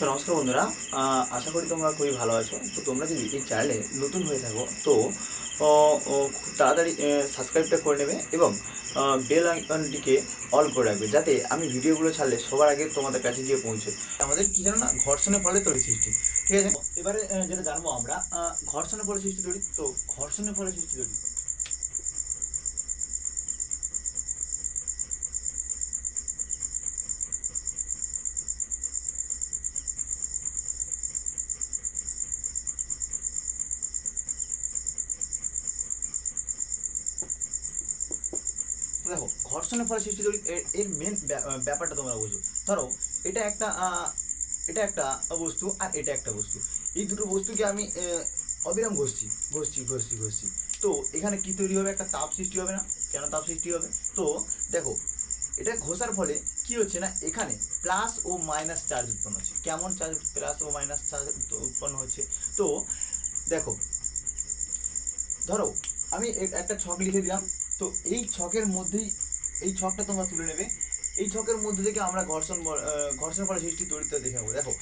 তো নমস্কার বন্ধুরা আশা করি তোমরা খুবই ভালো আছো। তো তোমরা যদি এই চ্যানেলে নতুন হয়ে থাকো, তো খুব তাড়াতাড়ি সাবস্ক্রাইবটা করে নেবে এবং বেল আইকনটিকে অল করে রাখবে যাতে আমি ভিডিওগুলো ছাড়লে সবার আগে তোমাদের কাছে গিয়ে পৌঁছে। আমাদের কী জানো না, ঘর্ষণের ফলে তড়িৎ সৃষ্টি, ঠিক আছে? এবারে যেটা জানব আমরা ঘর্ষণের ফলে সৃষ্টি তড়িৎ, তো ঘর্ষণের ফলে সৃষ্টি তড়িৎ। দেখো, ঘর্ষণের ফলে সৃষ্টি এর- এর মেন ব্যাপারটা তোমরা বুঝো। ধরো, এটা একটা এটা একটা বস্তু আর এটা একটা বস্তু। এই দুটো বস্তুকে আমি অবিরাম ঘষছি ঘষছি ঘষছি ঘষছি। তো এখানে কি তৈরি হবে? একটা তাপ সৃষ্টি হবে না? কেন তাপ সৃষ্টি হবে? তো দেখো, এটা ঘষার ফলে কি হচ্ছে না? এখানে প্লাস ও মাইনাস চার্জ উৎপন্ন হচ্ছে। কেমন চার্জ প্লাস ও মাইনাস চার্জ উৎপন্ন হচ্ছে? তো দেখো, ধরো, আমি একটা ছক লিখে দিলাম। তো এই ছকের মধ্যেই, এই ছকটা তোমরা তুলে নেবে। এই ছকের মধ্যে থেকে আমরা ঘর্ষণ ঘর্ষণ ফলে সৃষ্টি তড়িৎ দেখে নেব দেখো,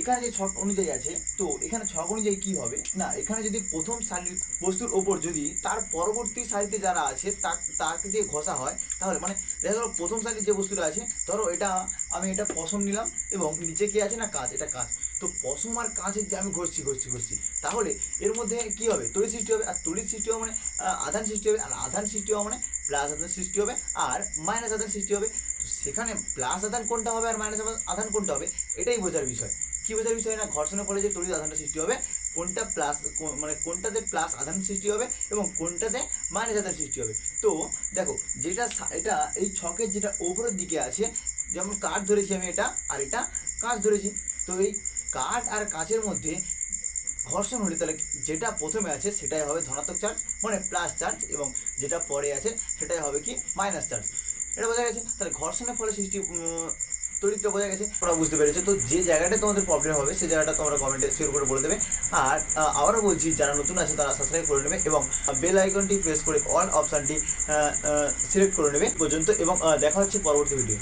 এখানে যে ছক অনুযায়ী আছে, তো এখানে ছক অনুযায়ী কি হবে? না, এখানে যদি প্রথম সারির বস্তুর ওপর যদি তার পরবর্তী সারিতে যারা আছে, তা, তাকে দিয়ে ঘষা হয়, তাহলে মানে দেখা গেলো প্রথম সারির যে বস্তুটা আছে, ধরো এটা আমি এটা পশম নিলাম এবং নিচে কি আছে না কাঁচ? এটা কাঁচ। তো পশম আর কাঁচের যে আমি ঘষছি ঘষছি ঘষছি, তাহলে এর মধ্যে কি হবে? তড়িৎ সৃষ্টি হবে। আর তড়িৎ সৃষ্টি হবে মানে আধান সৃষ্টি হবে। আর আধান সৃষ্টি হবে মানে প্লাস আধান সৃষ্টি হবে আর মাইনাস আধান সৃষ্টি হবে। তো সেখানে প্লাস আধান কোনটা হবে আর মাইনাস আধান কোনটা হবে? এটাই বোঝার বিষয়। কী বোঝার বিষয় না? ঘর্ষণের ফলে যে তড়িৎ আধানটা সৃষ্টি হবে, কোনটা প্লাস মানে কোনটাতে প্লাস আধান সৃষ্টি হবে এবং কোনটাতে মাইনাস আধান সৃষ্টি হবে। তো দেখো, যেটা এটা এই ছকের যেটা ওপরের দিকে আছে, যেমন কাঠ ধরেছি আমি এটা, আর এটা কাঁচ ধরেছি। তো এই কাঠ আর কাঁচের মধ্যে ঘর্ষণ হলে তাহলে যেটা প্রথমে আছে সেটাই হবে ধনাত্মক চার্জ মানে প্লাস চার্জ এবং যেটা পরে আছে সেটাই হবে কি মাইনাস চার্জ। এটা বোঝা গেছে? তাহলে ঘর্ষণের ফলে সৃষ্টি উম, বোঝা গেছে? তোমরা বুঝতে পেরেছ। তো যে জায়গাটা তোমাদের প্রবলেম হবে সেই জায়গাটা তোমরা কমেন্টে শেয়ার করে বলে দেবে। আর আবারও বলছি যারা নতুন আছে তারা সাবস্ক্রাইব করে নেবে এবং বেল আইকনটি প্রেস করে অল অপশানটি সিলেক্ট করে নেবে পর্যন্ত এবং দেখা হচ্ছে পরবর্তী ভিডিও